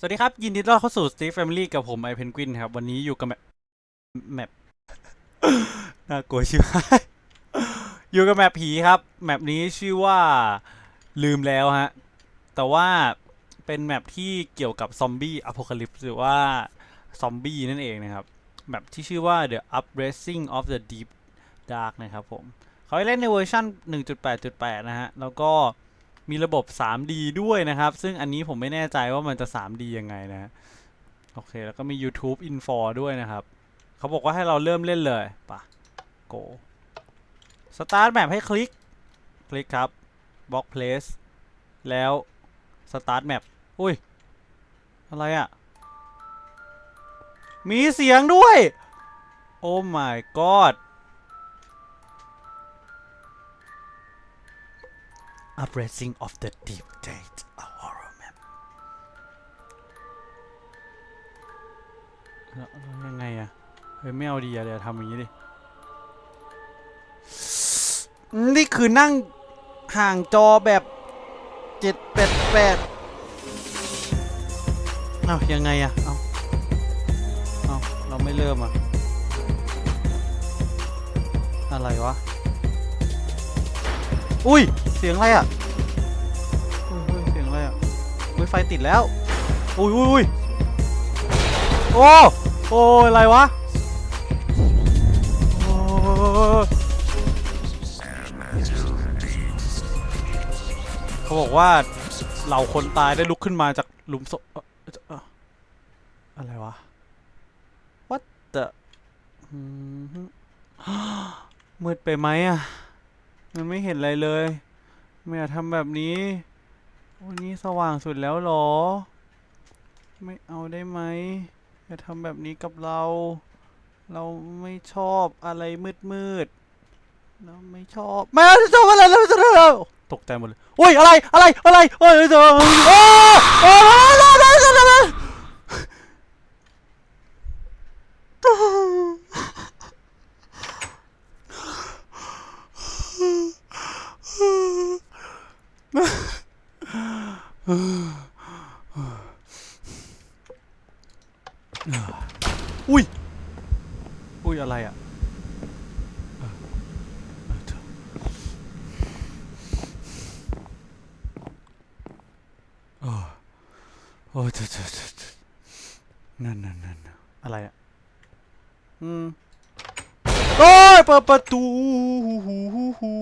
สวัสดีครับ ยินดีต้อนรับเข้าสู่ Steve Family กับผมไอเพนกวินครับ วันนี้อยู่กับแมปแมปน่ากลัวชิบหายอยู่กับแมปผีครับ แมปนี้ชื่อว่าลืมแล้วฮะ แต่ว่าเป็นแมปที่เกี่ยวกับซอมบี้อ p o c a l y p s e หรือว่าซอมบี้นั่นเองนะครับ แมปที่ชื่อว่า The Uprising of the Deep Dark นะครับผม เขาให้เล่นในเวอร์ชัน1.8.8 นะฮะ แล้วก็ มีระบบ 3D ด้วยนะครับ ซึ่งอันนี้ผมไม่แน่ใจว่ามันจะ 3D ยังไงนะโอเค แล้วก็มี YouTube Info ด้วยนะครับ เขาบอกว่าให้เราเริ่มเล่นเลยปะ Go Start Map ให้คลิก คลิกครับ Block Place แล้ว Start Map อุ้ย อะไรอะ่ะ มีเสียงด้วย โอ้ my god Uprising of the Deep State a horror map แล้วแล้วยังไงอะเฮ้ยไม่เอาดีอะเดี๋ยวทำอย่างนี้ดิ นี่คือนั่งห่างจอแบบเจ็ดแปดแปดเอายังไงอะเอาเอาเราไม่เริ่มอะอะไรวะ อุ้ย เสียงอะไรอะอุ้ยอุ้ยเสียงอะไรอะอุ้ยไฟติดแล้ว อุ้ยอุ้ยอุ้ยโอ้ โอ้ยอะไรวะ โอ้เขาบอกว่าเหล่าคนตายได้ลุกขึ้นมาจากหลุมศพเอ่อเอ่ออะไรวะ What the อืมมืดไปไหมอะ มันไม่เห็นอะไรเลยไม่อยากทำแบบนี้วันนี้สว่างสุดแล้วหรอ ไม่เอาได้ไหมอย่าทำแบบนี้กับเรา เราไม่ชอบอะไรมืดมืดเราไม่ชอบไม่เอาชอบอะไรเราจะเราตกใจหมดเลยโอุ้ยอะไรอะไรอะไรโอ้ยจะโอ้โอ้โอ้เราเราเราเรา อุ้ย อุ้ย อะไรอะเออเออเธอโอ้โอ้เธอเธอเธอเธอนั่นนั่นนั่นอะไรอะ อืมโอ้ยเปิดประตูหูหูหูหู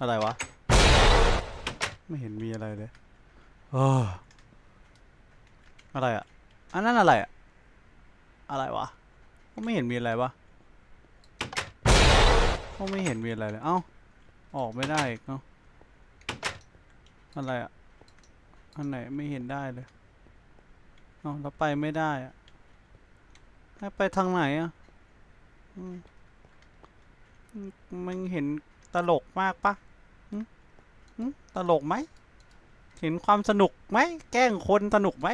อะไรวะ ไม่เห็นมีอะไรเลยเอออะไรอะ อันนั้นอะไรอะอะไรวะ ก็ไม่เห็นมีอะไรวะ ก็ไม่เห็นมีอะไรเลย เอ้า ออกไม่ได้อีกเอ้าอะไรอะอันไหนไม่เห็นได้เลย เอ้าแล้วไปไม่ได้อะให้ไปทางไหนอะอืมอืมมันเห็นตลกมากปะหึหึ ตลกไหม เห็นความสนุกไหม แกล้งคนสนุกไหม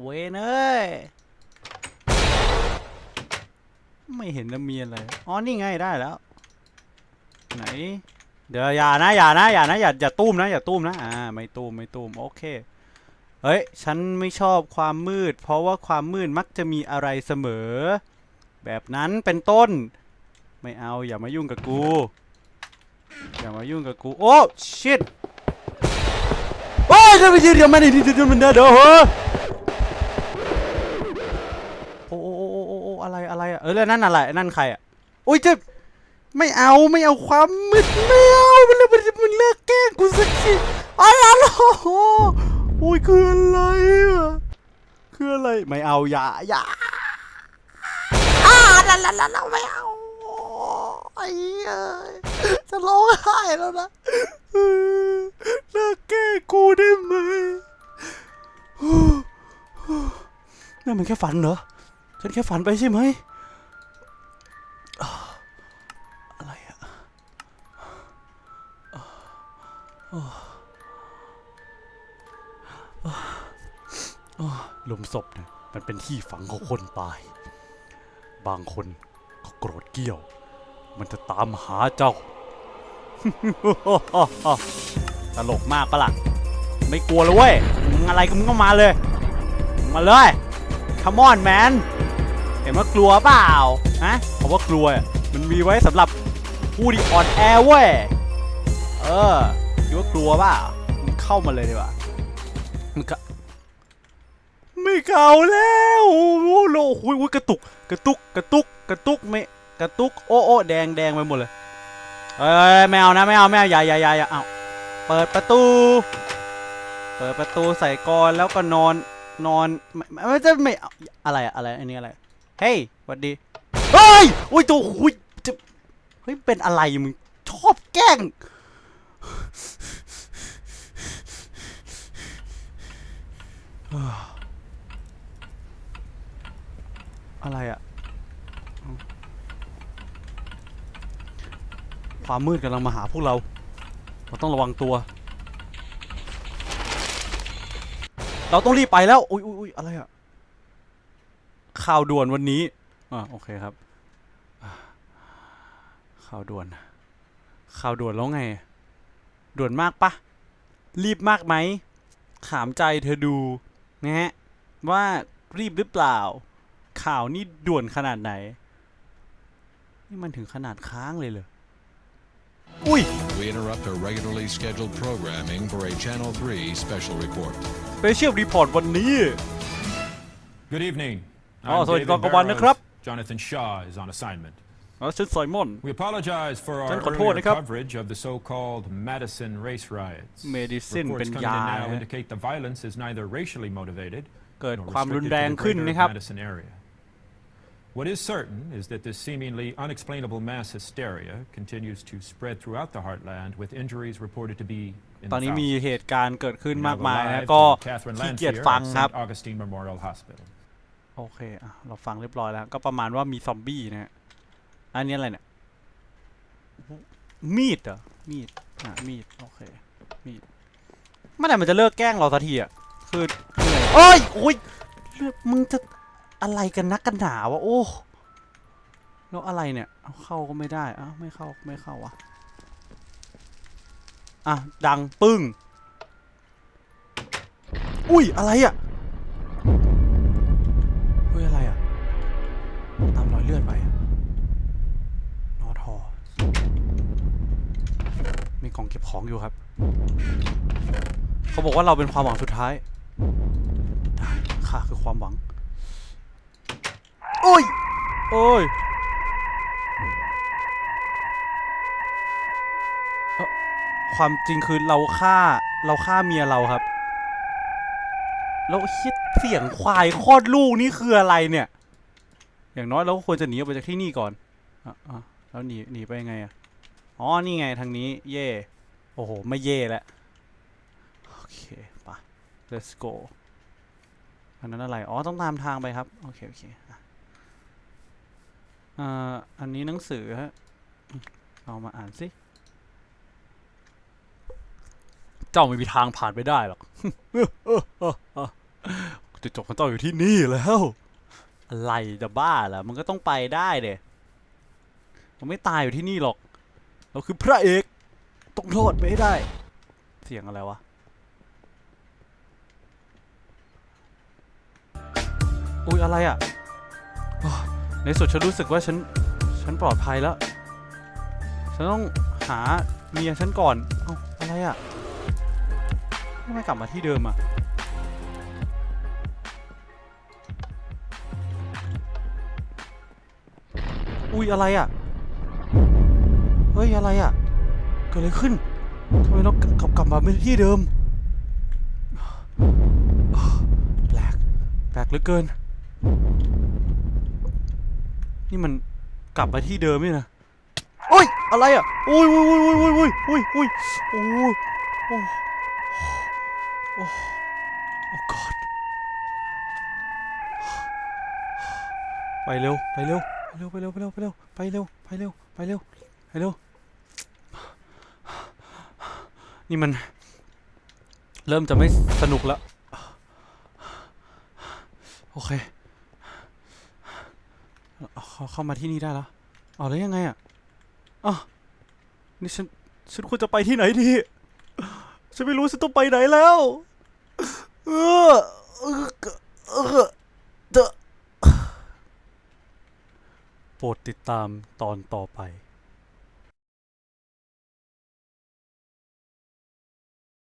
เวนเอ้ยไม่เห็นจะมีอะไร อ๋อ นี่ไงได้แล้ว ไหน เดี๋ยวอย่านะ อย่านะ อย่านะ อย่า อย่าตุ้มนะ อย่าตุ้มนะ อ่า ไม่ตุ้ม ไม่ตุ้ม โอเค เฮ้ย ฉันไม่ชอบความมืด เพราะว่าความมืดมักจะมีอะไรเสมอ แบบนั้นเป็นต้น ไม่เอา อย่ามายุ่งกับกู อย่ามายุ่งกับกู โอ้ชิตโอ้ยจะไปยืนเดี๋ยวมันนี่เดี๋ยวมันเด้อเฮ้อโอ้โอ้โอ้โอ้อะไรอะไรอะเออแล้วนั่นอะไรนั่นใครอะโอ้ยจะไม่เอาไม่เอาความมืดไม่เอามันเลิกมันมันเลิกแกล้งกูสักทีอะไรล่ะโอ้ยคืออะไรอะคืออะไรไม่เอาอย่าอย่าอ่าละละละละไม่เอา ไอ้เอ้ยจะร้องไห้แล้วนะเออเลิกแก้กูได้ไหมนั่นมันแค่ฝันเหรอ ฉันแค่ฝันไปใช่ไหม อะไรอะหลุมศพเนี่ยมันเป็นที่ฝังของคนตาย บางคนก็โกรธเกี้ยว มันจะตามหาเจ้า ตลกมากปะล่ะ ไม่กลัวเลยเว้ย มึงอะไรก็มึงก็มาเลย มาเลย come on man เห็นว่ากลัวเปล่า ฮะเพราะว่ากลัว มันมีไว้สำหรับผู้ที่อ่อนแอเว้ย เออ คิดว่ากลัวเปล่ามึงเข้ามาเลยดีกว่ามึงก็ไม่เข้าแล้ว โอ้โหโลหุยหุยกระตุก กระตุกกระตุก กระตุกไม่ กระตุ แดงแดงไปหมดเลยเอ้ยไม่เอานะไม่เอาไม่เอาอย่าอย่าอย่าอย่าเอาเปิดประตู เปิดประตูใส่กอนแล้วก็นอนนอนไม่ไม่จะไม่เอาอะไรอะอะไรอันนี้อะไรเฮ้ยสวัสดีเฮ้ยอุ้ยตัวหุยจะเฮ้ยเป็นอะไรมึงชอบแกล้งอะไรอะ ความมืดกำลังมาหาพวกเรา เราต้องระวังตัว เราต้องรีบไปแล้ว อุ้ยอุ้ยอยอะไรอะข่าวด่วนวันนี้ อ่าโอเคครับ ข่าวด่วน ข่าวด่วนแล้วไง ด่วนมากปะ รีบมากไหมถามใจเธอดูนะฮะว่ารีบหรือเปล่า ข่าวนี่ด่วนขนาดไหน นี่มันถึงขนาดค้างเลยเหรอ อุ้ย We interrupt our regularly scheduled programming for a Channel 3 special report. สเปเชียลรีพอร์ตวันนี้ Good evening. Oh, I'm so it's David Gong Kawan Barrows.นะครับ Jonathan Shaw is on assignment. อ๋อชุดไซมอน We apologize for our ฉันขอโทษ earlier นะครับ coverage of the so-called Madison race riots. Medicine Reports เป็น coming ยา in นะ now ฮะ indicate the violence is neither racially motivated เกิด nor ความรุน restricted แร to ง the ขึ้น greater นะครับ Madison area. What is certain is that this seemingly unexplainable mass hysteria continues to spread throughout the heartland, with injuries reported to be in ตอน the นี้มี thousands. เหตุการณ์เกิดขึ้น We มาก now go มายนะ live ก็ to Catherine ขี้เกียจ Lanphier ฟัง at ครับ St. Augustine Memorial Hospital. โอเคอะเราฟังเรียบร้อยแล้ว ก็ประมาณว่ามีซอมบี้นะฮะอันนี้อะไรเนี่ยมีดเหรอมีดอะมีดโอเคมีดเมื่อไหร่มันจะเลิกแกล้งเราสักทีอะคือเหนื่อยโอ้ยโอ้ยเลือดมึงจะ อะไรกันนักกันหนาวะโอ้แล้วอะไรเนี่ยเอาเข้าก็ไม่ได้อ้าไม่เข้าไม่เข้าวะอะดังปึ้งอุ้ยอะไรอะเฮ้ยอะไรอะตามรอยเลือดไปนอทอมีกล่องเก็บของอยู่ครับเขาบอกว่าเราเป็นความหวังสุดท้ายได้ข้าคือความหวัง โอ้ย โอ้ยความจริงคือเราฆ่าเราฆ่าเมียเราครับแล้วคิดเสียงควายคลอดลูกนี่คืออะไรเนี่ย อย่างน้อยเราก็ควรจะหนีออกไปจากที่นี่ก่อนอะอะแล้วหนีหนีไปยังไงอะอ๋อนี่ไงทางนี้ เย่โอ้โหไม่เย่แล้วโอเคไป let's go อันนั้นอะไร อ๋อ ต้องตามทางไปครับ โอเค โอเคอะ อ่าอันนี้หนังสือฮะเอามาอ่านสิ เจ้าไม่มีทางผ่านไปได้หรอก จุดจบของเจ้าอยู่ที่นี่แล้ว อะไรจะบ้าเหรอมันก็ต้องไปได้เด้มันไม่ตายอยู่ที่นี่หรอก เราคือพระเอกต้องโทษไปให้ได้ เสียงอะไรวะ อุ้ยอะไรอะ ในสุดฉันรู้สึกว่าฉัน ฉันปลอดภัยแล้ว ฉันต้องหาเมียฉันก่อน เอ้าอะไรอะทำไมกลับมาที่เดิมอะ อุ้ยอะไรอะ เฮ้ยอะไรอะ เกิดอะไรขึ้นทำไมเรากลับกลับมาเป็นที่เดิมแปลกแปลกเหลือเกิน นี่มันกลับมาที่เดิมนี่นะโอ้ยอะไรอะโอ้ยโอ้ยโอ้ยโอ้ยโอ้ยโอ้ยโอ้ยโอ้ยโอ้ยโอ้โอ้โอ้ God ไปเร็วไปเร็วไปเร็วไปเร็วไปเร็วไปเร็วไปเร็วไปเร็วไปเร็วไปเร็วนี่มัน เริ่มจะไม่สนุกแล้วโอเค เอาเข้าเข้ามาที่นี่ได้แล้วเอาแล้วยังไงอะอ๋อนี่ฉันฉันควรจะไปที่ไหนดี ฉันไม่รู้ฉันต้องไปไหนแล้ว เออเออเออเดอะโปรดติดตามตอนต่อไป